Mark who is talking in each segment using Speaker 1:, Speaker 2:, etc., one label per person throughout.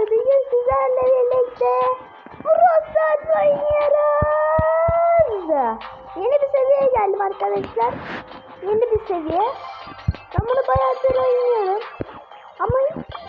Speaker 1: Bugün sizlerle birlikte Brawl oynuyoruz. Yeni bir seviyeye geldim arkadaşlar. Yeni bir seviye. Ben bunu bayağıdır oynuyorum. Ama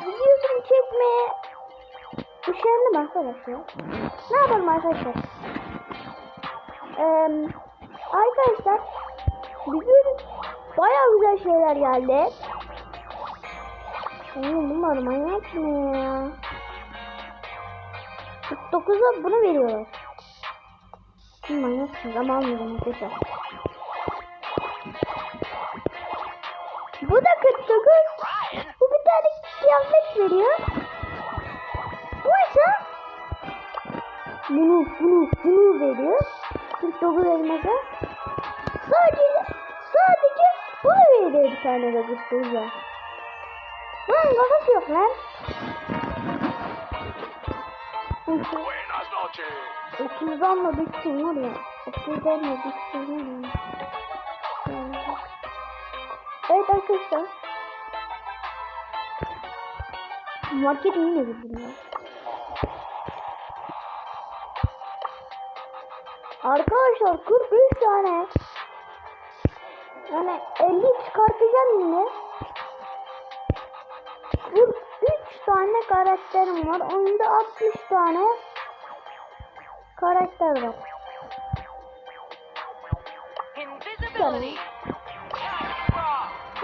Speaker 1: videosunu çekmeye üşendim arkadaşlar. Ne yapalım arkadaşlar? Ee, arkadaşlar bugün bayağı güzel şeyler geldi. Oğlum bunlar manyak mı ya? 49'a bunu veriyorlar. Siz manyaksınız ama almıyorum arkadaşlar. Bu da 49. Bu bir tane kıyafet veriyor. Bu ise bunu, bunu, bunu veriyor. 49 elmasa. Sadece, sadece bunu veriyor bir tane de 49'a. Lan kafası yok lan.
Speaker 2: Buenas noches.
Speaker 1: 30'dan da bitsin var ya. 30'dan da bitsin var ya. Evet arkadaşlar. Market yine girdim ya. Arkadaşlar 43 tane. Yani 50 çıkartacağım yine. 43 tane karakterim var. Oyunda 60 tane karakter var.
Speaker 2: Invisibility.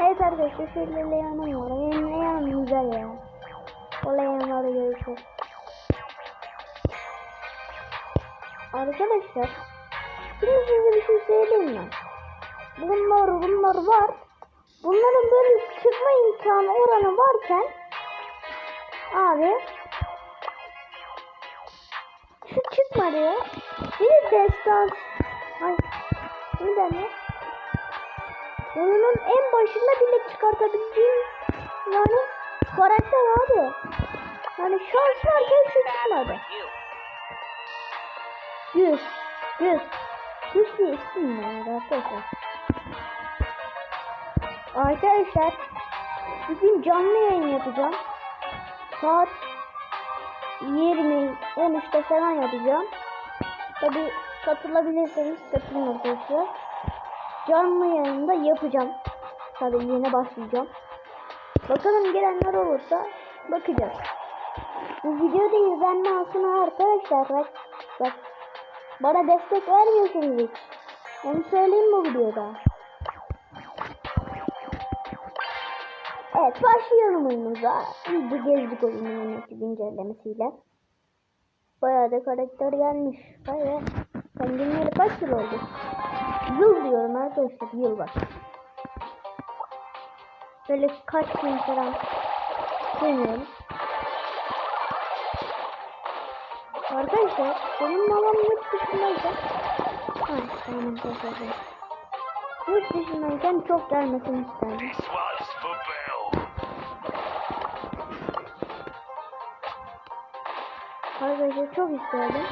Speaker 1: Evet arkadaşlar şöyle Leon'um var. Benim Leon'um güzel ya. O Leon'ları görüşürüz. Arkadaşlar şimdi size bir şey söyleyeyim mi? Bunlar bunlar var. Bunların böyle çıkma imkanı oranı varken abi şu çıkmadı ya. Bir destan ay ne denir? Oyunun en başında bile çıkartabildiğim yani karakter abi. Yani şans varken şu çıkmadı. Yüz. Yüz. Yüz diye isim var arkadaşlar. Arkadaşlar bugün canlı yayın yapacağım. Saat 20 13'te falan yapacağım. Tabi katılabilirseniz katılın arkadaşlar. Canlı yayında yapacağım. Tabi yeni başlayacağım. Bakalım gelenler olursa bakacağız. Bu videoda izlenme alsın arkadaşlar. Bak, bak. Bana destek vermiyorsunuz hiç. Onu söyleyeyim bu videoda. Evet başlayalım oyunumuza. De gezdik oyunun yeni güncellemesiyle. Bayağı da karakter gelmiş. Bayağı. Ben günleri kaç yıl oldu? Yıl diyorum arkadaşlar yıl var. Böyle kaç gün falan bilmiyorum. Arkadaşlar benim babam yurt dışındayken Ha tamam teşekkür Yurt dışındayken çok gelmesini isterdim. Arkadaşlar çok isterdim.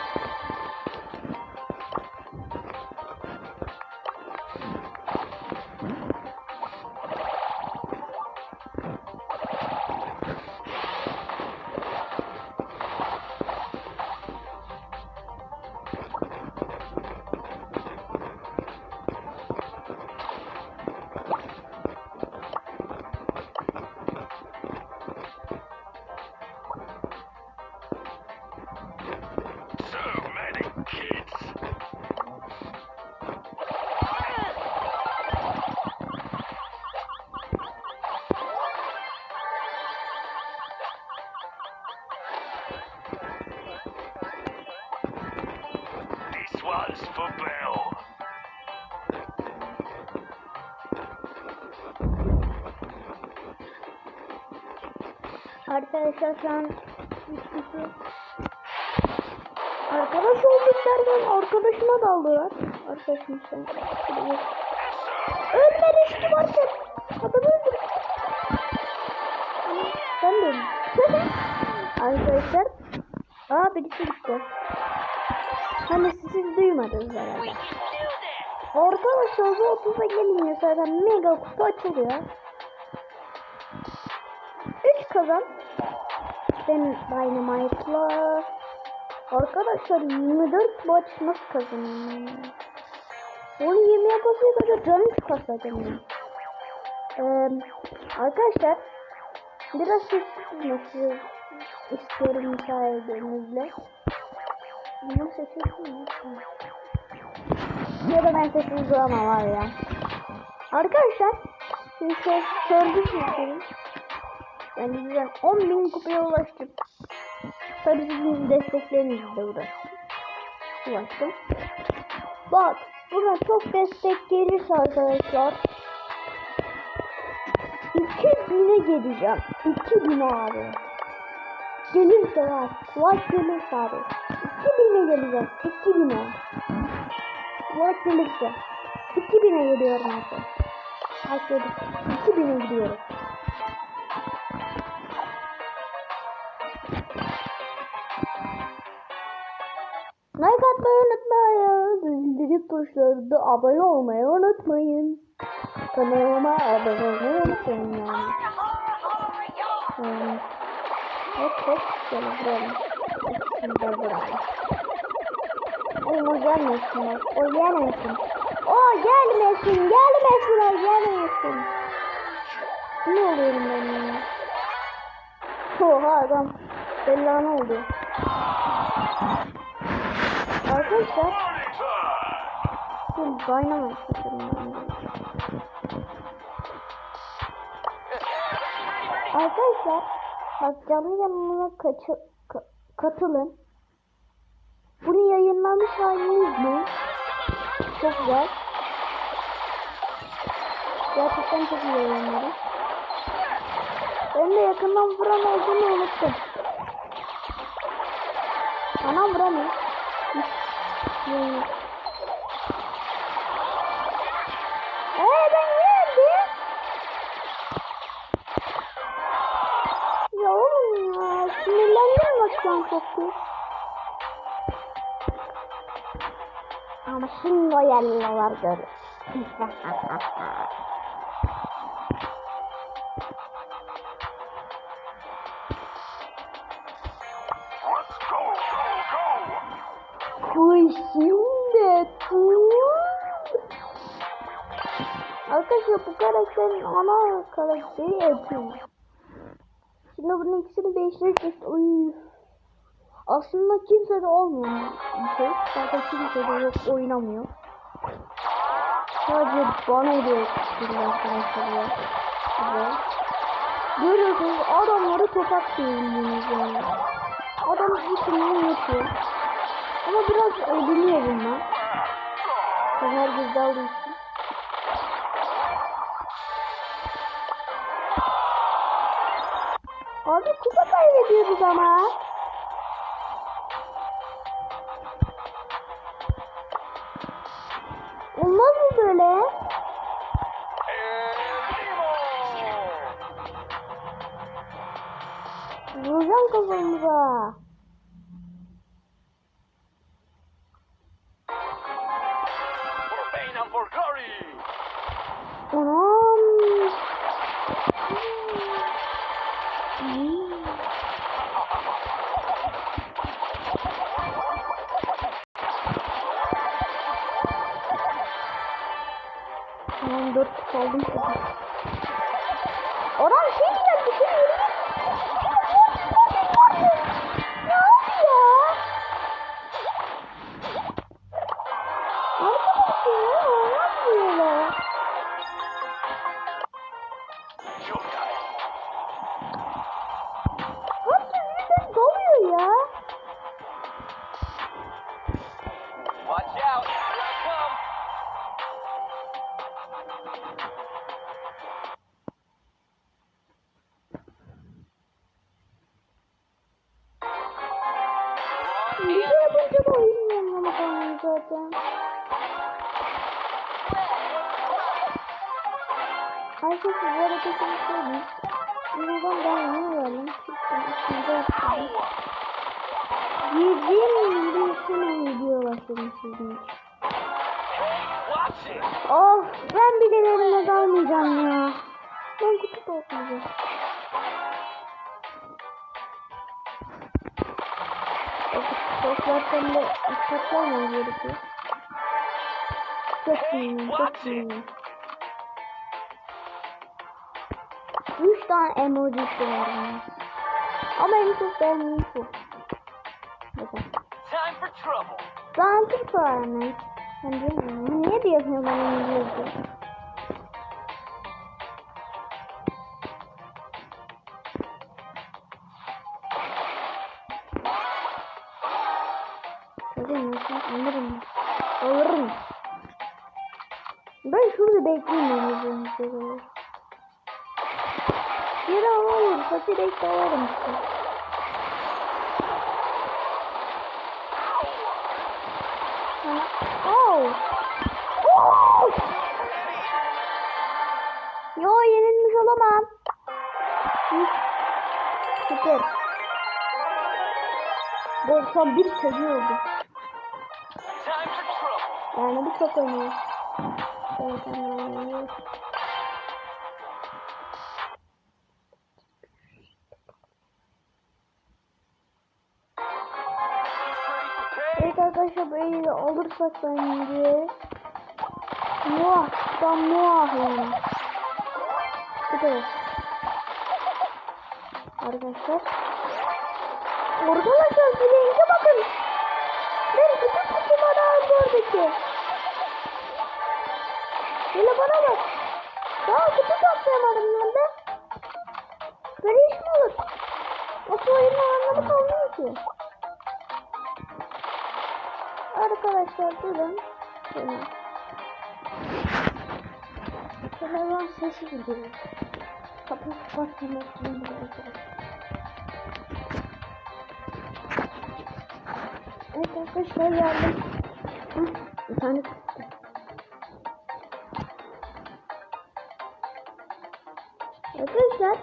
Speaker 1: Arkadaşlar şu an Arkadaş olduk derken arkadaşıma daldılar. Arkadaşım sen. Ölme riski varken adamı öldür. Ama Ben de. Arkadaşlar. Aa birisi gitti. Hani siz duymadınız herhalde. Arkadaşlar bu 30'a gelince zaten mega kutu açılıyor. 3 kazan. Ben Dynamite'la Arkadaşlar 24 maç nasıl kazanayım? Onu 20 yapasıya kadar canım çıkartacağım ya. Ee, arkadaşlar biraz sessiz mesaj istiyorum müsaadenizle. Bunu sessiz mi? Ya da ben sessiz duramam var ya. Arkadaşlar şimdi şey servis yapıyorum. Yani güzel 10.000 kupaya ulaştım. Tabii sizin desteklerinizle uğraştım. Ulaştım. Bak buna çok destek gelirse arkadaşlar 2000'e geleceğim. 2000 abi. Gelirse var. Like gelirse abi. 2000'e geleceğim. 2000'e. Like gelirse. 2000'e geliyorum artık. Gelirse. 2000'e gidiyorum. Like atmayı unutmayın. Bildirim tuşlarında abone olmayı unutmayın. Kanalıma abone olmayı unutmayın yani. Yani. Hop hop şöyle vuralım. Şimdi vuralım. Oğlum o gelmesin. O gelmesin. O gelmesin. Gelmesin o gelmesin. Ne oluyorum ben ya? Oha adam. Bella ne oldu? Arkadaşlar bu Dynamite seçelim ben. Arkadaşlar bak canlı yanına kaçı, ka- katılın. Bunu yayınlamış halini izleyin. Çok güzel. Gerçekten çok iyi yayınladım. Ben de yakından vuran olduğunu unuttum. Anam vuramıyor. Hmm. Sinirlendim bak şu an çok iyi. Ama şimdi o yerliler görür. Bu şimdi Arkadaşlar bu karakterin ana karakteri Ekin. Şimdi bunun ikisini değiştireceğiz. Uy. Aslında kimse de olmuyor bir şey. Zaten kimse de yok oynamıyor. Sadece bana hediye. Güzel. Görüyorsunuz adamları tokat diyorsunuz yani. Adam bütününü yapıyor. Ama biraz ölünüyor bunlar. Gözde aldığı için. Abi kupa kaybediyoruz ama. Vuracağım kafamıza. Anam. Tamam dört kutu Gibi hemen video
Speaker 2: it!
Speaker 1: Of ben bilelerime dalmayacağım ya. Ben kutu toplayacağım. Da dikkatli olmamız gerekiyor. Çok iyi, çok iyi. Üç tane emoji var. Ama en çok beğendiğim bu.
Speaker 2: For trouble.
Speaker 1: Ben. Ben. Niye diyemiyorum ben İngilizce? Çocuğum nasıl anlarım. Alırım. Ben şurada bekleyeyim. Bir an olursa direkt alırım işte. Oh. Oh. Yo yenilmiş olamam. Süper. 91 seviye oldu. Yani bu çok önemli. Evet, evet. Evet arkadaşlar böyle de alırsak bence. Muah. Tam muah yani. Süper. Arkadaşlar. Arkadaşlar bileğinize bakın. Ben bütün kutuları aldı oradaki. Böyle bana bak. Daha kutu toplayamadım ben de. Böyle iş mi olur? Nasıl oyunun anlamı kalmıyor ki? Arkadaşlar durun. Şöyle. Televizyon sesi gidiyor. Kapı kapatmak zorunda. Evet arkadaşlar geldim. Hı, bir tane çıktı. Arkadaşlar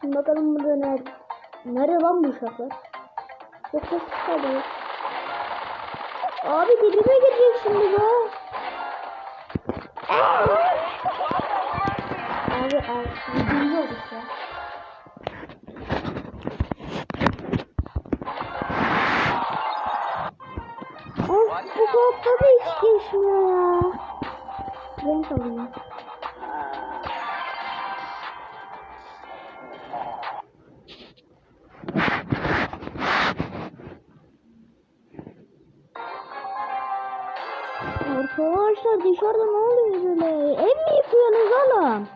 Speaker 1: şimdi bakalım burada ne nerede lan bu uşaklar? Çok ses çıkarıyor. Abi dibime girecek şimdi bu. Abi abi dibime olduk ya. Of bu kodda da hiç geçmiyor ya. Renk alayım. Arkadaşlar dışarıda ne oluyor böyle? Ev mi yıkıyorsunuz oğlum?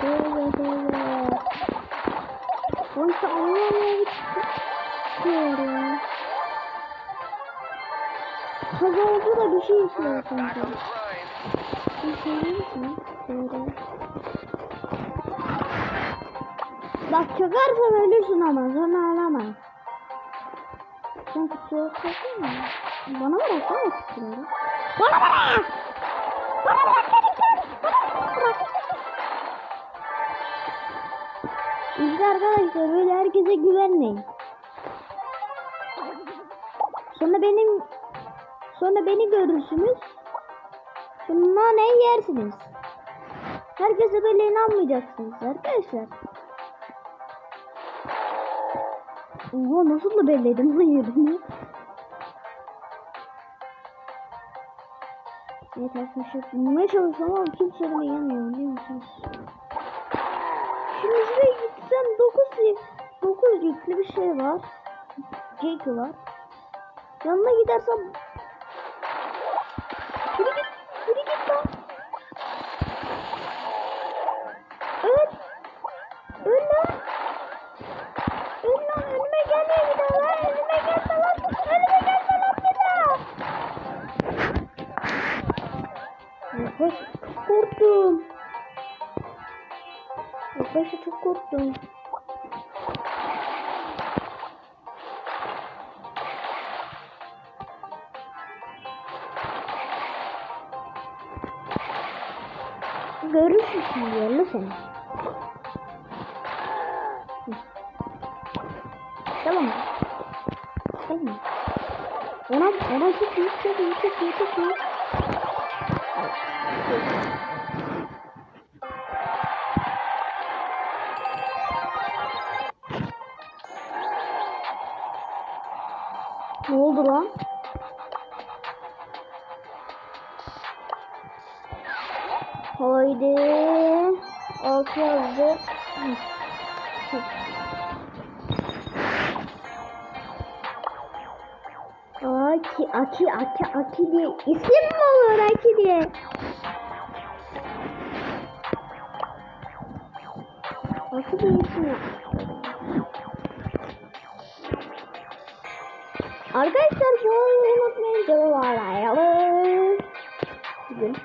Speaker 1: Şöyle şöyle. Oysa anlamaya gitti. ya. Kaza oldu da bir şey yapıyor sanki. Bir şey değil mi? Şöyle. Bak çökersen ölürsün ama sonra ağlama. Sen kutuya sokun mu? Bana lan o kutuları. Bana! Bana Bana bırak! İşte arkadaşlar böyle herkese güvenmeyin. Sonra benim sonra beni görürsünüz. Sonra ne yersiniz? Herkese böyle inanmayacaksınız arkadaşlar. Oha nasıl da belledim lan yerini. Evet arkadaşlar bulmaya çalışıyorum ama kimse bana inanmıyor biliyor musunuz? Şimdi şuraya gitsem 9 9 yüklü bir şey var. Jake var. Yanına gidersem Yavaş, korktum. Yavaş, çok korktum. Görürsün şimdi yerli seni. Tamam mı? Tamam mı? Ona, ona çok iyi, çok iyi, çok iyi, çok iyi. Ne oldu lan? Haydi. Altı yazdı. Aki, Aki, Aki, Aki diye isim mi olur Aki diye? Diye isim yok. Arkadaşlar bu oyunu unutmayın canavarlayalım. Bugün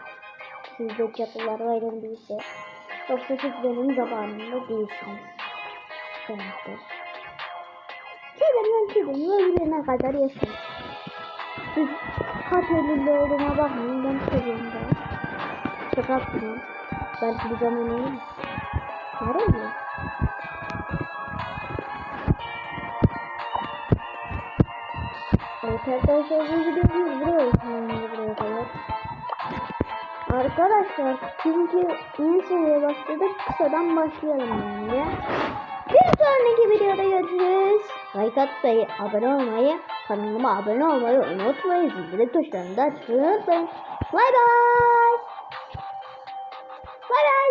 Speaker 1: sizde cadılar bayramı değilse yoksa siz benim zamanımda değilsiniz. Demektir. Kedimden kedim ömrüne kadar yaşayın. Kaç elinde olduğuma bakmayın ben seviyorum da. Şaka yapmıyorum. Belki bir zaman olur. Nereye? Evet arkadaşlar bu videomuz buraya sonunda buraya kadar. Arkadaşlar çünkü yeni seriye başladık kısadan başlayalım bence. Bir sonraki videoda görüşürüz. Like atmayı, abone olmayı, kanalıma abone olmayı unutmayın. Zilleri tuşlarını da açmayı unutmayın. Bay bay. Bay bay.